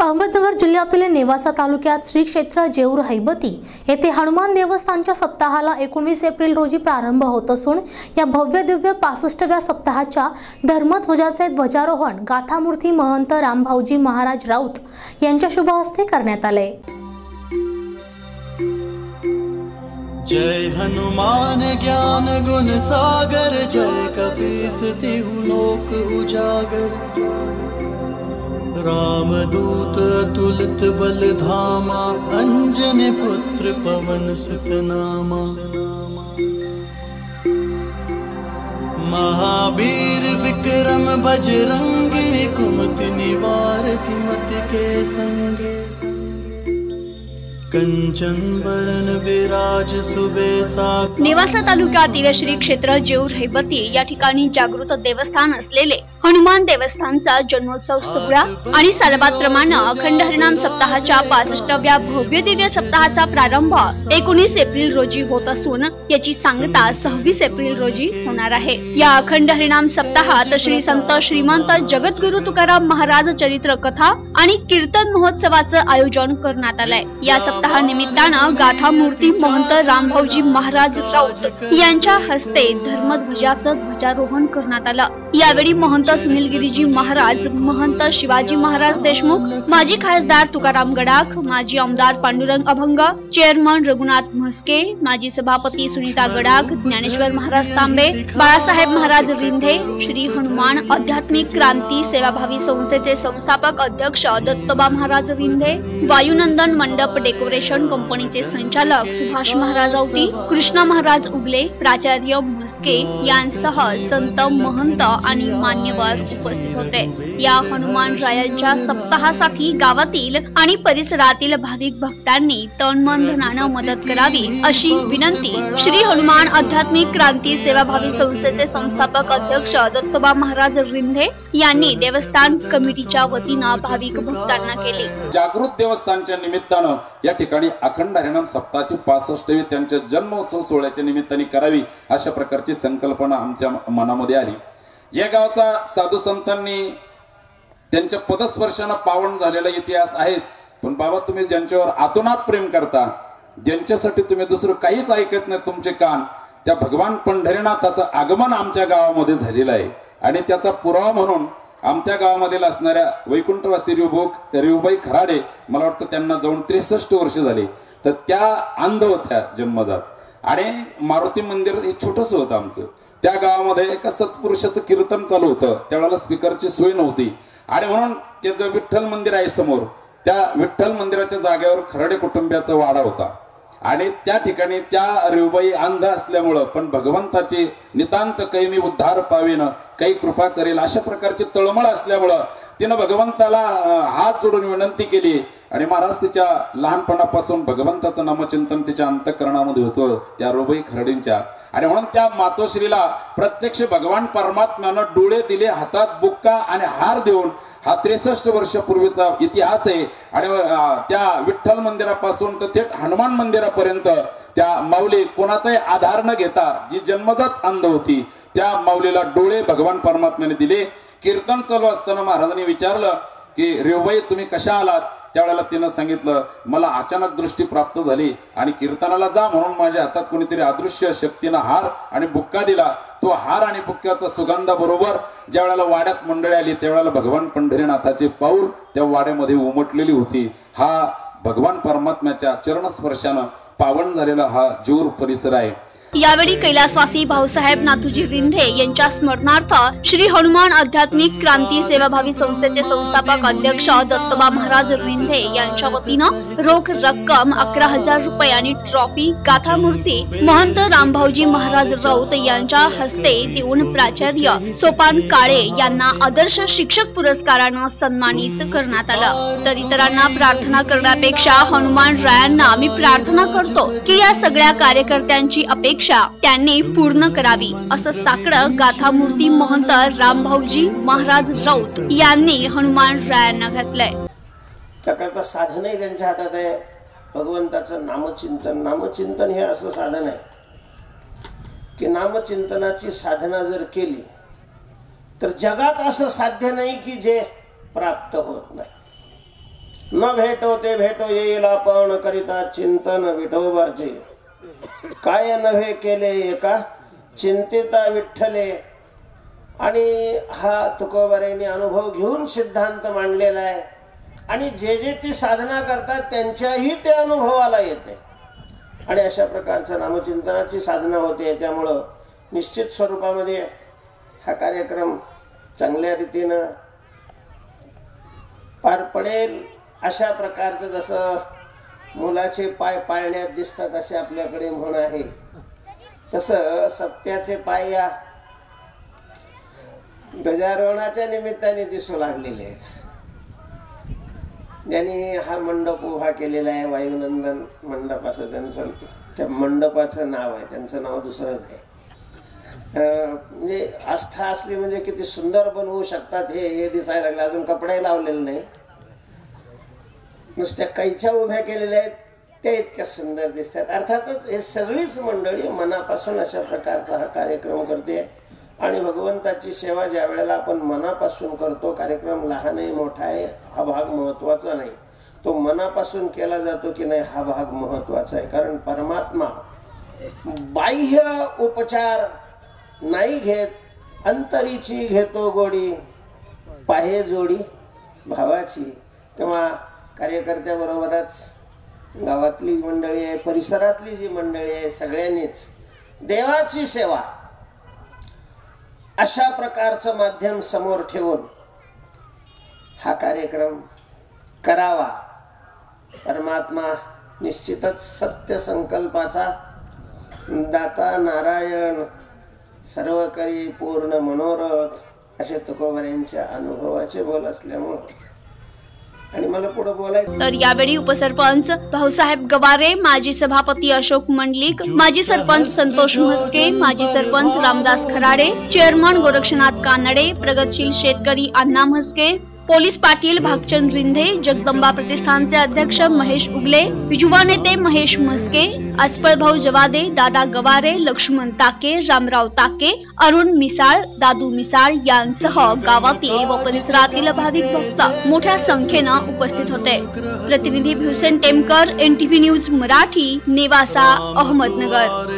अहमदनगर जिल्ह्यातील नेवासा तालुक्यात श्री क्षेत्र जेऊर हैबती येथे हनुमान देवस्थानच्या सप्ताहाला एकोणवीस एप्रिल रोजी प्रारंभ होत असून या भव्य दिव्य पासष्टव्या सप्ताहाच्या धर्मध्वजाचे ध्वजारोहण गाथामूर्ती महंत रामभाऊजी महाराज राऊत यांच्या शुभ हस्ते करण्यात आले. जय हनुमान ज्ञान गुण सागर जय कपीस लोक उजागर. रामदूत तुलित बल धामा अंजन पुत्र पवन सुतनामा। महावीर विक्रम बजरंगे कुमति निवार सुमति के संगे। कंचन बरन विराज सुबेसा। नेवासा तालुक्यातील श्री क्षेत्र जेऊर हैबती या ठिकाणी जागृत देवस्थान असलेले हनुमान देवस्थानचा जन्मोत्सव सोहळा आणि सालबाद प्रमाणे अखंड हरिनाम सप्ताहाच्या पासष्टव्या भव्य दिव्य सप्ताहाचा प्रारंभ एकोणीस एप्रिल रोजी होत असून याची सांगता सव्वीस एप्रिल रोजी होणार आहे. या अखंड हरिनाम सप्ताहात श्री संत श्रीमंत जगद्गुरु तुकाराम महाराज चरित्र कथा आणि कीर्तन महोत्सवाचं आयोजन करण्यात आलंय. या सप्ताहानिमित्तानं गाथा मूर्ती महंत रामभाऊजी महाराज राऊत यांच्या हस्ते धर्मध्वजाचं ध्वजारोहण करण्यात आलं. यावेळी महंत सुनील गिरीजी महाराज महंत शिवाजी महाराज देशमुख माजी खासदार तुकाराम गडाख माजी आमदार पांडुरंग अभंग चेअरमन रघुनाथ म्हस्के माजी सभापती सुनीता गडाख ज्ञानेश्वर महाराज तांबे बाळासाहेब महाराज रिंधे श्री हनुमान आध्यात्मिक क्रांती सेवाभावी संस्थेचे संस्थापक अध्यक्ष दत्तोबा महाराज रिंधे वायुनंदन मंडप डेकोरेशन कंपनीचे संचालक सुभाष महाराज औटी कृष्णा महाराज उगले प्राचार्य म्हस्के यांसह संत महंत आणि मान्य मान्यवर उपस्थित होते. या हनुमान रायांच्या सप्ताहासाठी गावातील आणि परिसरातील भाविक भक्तांनी तन मन धनानं मदत करावी अशी विनंती श्री हनुमान आध्यात्मिक क्रांती सेवाभावी संस्थेचे संस्थापक अध्यक्ष दत्तोबा महाराज रिंधे यांनी देवस्थान कमिटीच्या वतीनं भाविक भक्तांना केली. जागृत देवस्थानच्या निमित्तानं या ठिकाणी अखंड हरिणाम सप्ताहाची पासष्टवी त्यांच्या जन्मोत्सव सोहळ्याच्या निमित्ताने करावी अशा प्रकारची संकल्पना आमच्या मनामध्ये आली. या गावचा साधू संतांनी त्यांच्या पदस्पर्शानं पावन झालेला इतिहास आहेच. पण बाबा तुम्ही ज्यांच्यावर आतोनात प्रेम करता ज्यांच्यासाठी तुम्ही दुसरं काहीच ऐकत नाही तुमचे कान त्या भगवान पंढरीनाथाचं आगमन आमच्या गावामध्ये झालेलं आहे. आणि त्याचा पुरावा म्हणून आमच्या गावामधील असणाऱ्या वैकुंठवासी रिवभो रिवबाई खराडे मला वाटतं त्यांना जाऊन त्रेसष्ट वर्ष झाली. तर त्या अंध होत्या जन्मजात. आणि मारुती मंदिर हे छोटंसं होतं आमचं. त्या गावामध्ये एका सत्पुरुषाचं कीर्तन चालू होतं. त्यावेळेला स्पीकरची सोय नव्हती. आणि म्हणून त्याचं विठ्ठल मंदिर आहे समोर त्या विठ्ठल मंदिराच्या जागेवर खरडे कुटुंबियाचा वाडा होता. आणि त्या ठिकाणी त्या रेवबाई अंध असल्यामुळं पण भगवंताची नितांत काही मी उद्धार पावेन काही कृपा करेल अशा प्रकारची तळमळ असल्यामुळं तिनं भगवंताला हात जोडून विनंती केली. आणि महाराज तिच्या लहानपणापासून भगवंताचं नामचिंतन तिच्या अंतकरणामध्ये होतं त्या रोबाई खरडींच्या. आणि म्हणून त्या मातोश्रीला प्रत्यक्ष भगवान परमात्म्यानं डोळे दिले हातात बुक्का आणि हार देऊन हा त्रेसष्ट वर्षापूर्वीचा इतिहास आहे. आणि त्या विठ्ठल मंदिरापासून तर थेट हनुमान मंदिरापर्यंत त्या माऊली कोणाचाही आधार न घेता जी जन्मजात अंध होती त्या माऊलीला डोळे भगवान परमात्म्याने दिले. कीर्तन चालू असताना महाराजांनी विचारलं की रेवबाई तुम्ही कशा आलात? त्यावेळेला तिनं सांगितलं मला अचानक दृष्टी प्राप्त झाली आणि कीर्तनाला जा म्हणून माझ्या हातात कोणीतरी अदृश्य शक्तीनं हार आणि बुक्का दिला. तो हार आणि बुक्क्याचा सुगंधाबरोबर ज्या वेळेला वाड्यात मंडळी आली त्यावेळेला भगवान पंढरीनाथाचे पाऊल त्या वाड्यामध्ये उमटलेली होती. हा भगवान परमात्म्याच्या चरणस्पर्शानं पावन झालेला हा जोर परिसर आहे. यावेळी कैलासवासी भाऊसाहेब नाथूजी रिंधे यांच्या स्मरणार्थ श्री हनुमान आध्यात्मिक क्रांती सेवाभावी संस्थेचे संस्थापक अध्यक्ष दत्तोबा महाराज रिंधे यांच्या वतीनं रोख रक्कम अकरा हजार रुपये आणि ट्रॉफी गाथा मूर्ती महंत रामभाऊजी महाराज राऊत यांच्या हस्ते देऊन प्राचार्य सोपान काळे यांना आदर्श शिक्षक पुरस्कारानं सन्मानित करण्यात आलं. तर इतरांना प्रार्थना करण्यापेक्षा हनुमान रायांना मी प्रार्थना करतो की या सगळ्या कार्यकर्त्यांची अपेक्षा अपेक्षा त्यांनी पूर्ण करावी असं साकडं गाथामूर्ती महंत रामभाऊजी महाराज राऊत यांनी हनुमान रायांना घातलंय. त्याकरता साधनही त्यांच्या हातात आहे. भगवंताचं नामचिंतन नामचिंतन हे असं साधन आहे की नामचिंतनाची साधना जर केली तर जगात असं साध्य नाही की जे प्राप्त होत नाही. न भेटो ते भेटो येईल आपण करिता चिंतन विठोबाचे. काय नव्हे केले एका? चिंतिता विठ्ठले. आणि हा तुकोबाऱ्यांनी अनुभव घेऊन सिद्धांत मांडलेला आहे. आणि जे जे ती साधना करतात त्यांच्याही ते अनुभवाला येते. आणि अशा प्रकारचं नामचिंतनाची साधना होते. त्यामुळं निश्चित स्वरूपामध्ये हा कार्यक्रम चांगल्या रीतीनं पार पडेल अशा प्रकारचं जसं मुलाचे पाय पाळण्यात दिसतात असे आपल्याकडे म्हण आहे. तसं सत्याचे पाय या ध्वजारोहणाच्या निमित्ताने दिसू लागलेले आहेत. ज्यांनी हा मंडप उभा केलेला आहे वायुनंदन मंडप असं त्यांचं त्या मंडपाचं नाव आहे त्यांचं नाव दुसरंच आहे. म्हणजे आस्था असली म्हणजे किती सुंदर बनवू शकतात हे हे दिसायला लागलं. अजून कपडे लावलेले नाही. नुसत्या कैच्या उभ्या केलेल्या आहेत त्या इतक्या सुंदर दिसतात. अर्थातच हे सगळीच मंडळी मनापासून अशा प्रकारचा हा कार्यक्रम करते. आणि भगवंताची सेवा ज्या वेळेला आपण मनापासून करतो कार्यक्रम लहान आहे मोठा आहे हा भाग महत्त्वाचा नाही. तो मनापासून केला जातो की नाही हा भाग महत्त्वाचा आहे. कारण परमात्मा बाह्य उपचार नाही घेत अंतरीची घेतो गोडी पाहे जोडी भावाची. तेव्हा कार्यकर्त्याबरोबरच गावातली मंडळी आहे परिसरातली जी मंडळी आहे सगळ्यांनीच देवाची सेवा अशा प्रकारचं माध्यम समोर ठेवून हा कार्यक्रम करावा. परमात्मा निश्चितच सत्य संकल्पाचा दाता नारायण सर्व करी पूर्ण मनोरथ असे तुकोबऱ्यांच्या अनुभवाचे बोल असल्यामुळं आणि मला पुढे बोलायचं तर यावेळी उपसरपंच भाऊसाहेब गवारे माजी सभापती अशोक मंडलिक माजी सरपंच संतोष म्हस्के माजी सरपंच रामदास खराडे चेअरमन गोरक्षनाथ कानडे प्रगतशील शेतकरी अण्णा म्हस्के पोलीस पाटील भागचंद रिंधे जगदंबा प्रतिष्ठानचे अध्यक्ष महेश उगले युवा नेते महेश म्हस्के भाऊ जवादे दादा गवारे लक्ष्मण ताके रामराव ताके अरुण मिसाळ दादू मिसाळ यांसह गावातील व परिसरातील भाविक भक्त मोठ्या संख्येनं उपस्थित होते. प्रतिनिधी भ्युसेन टेमकर एनटीव्ही न्यूज मराठी नेवासा अहमदनगर.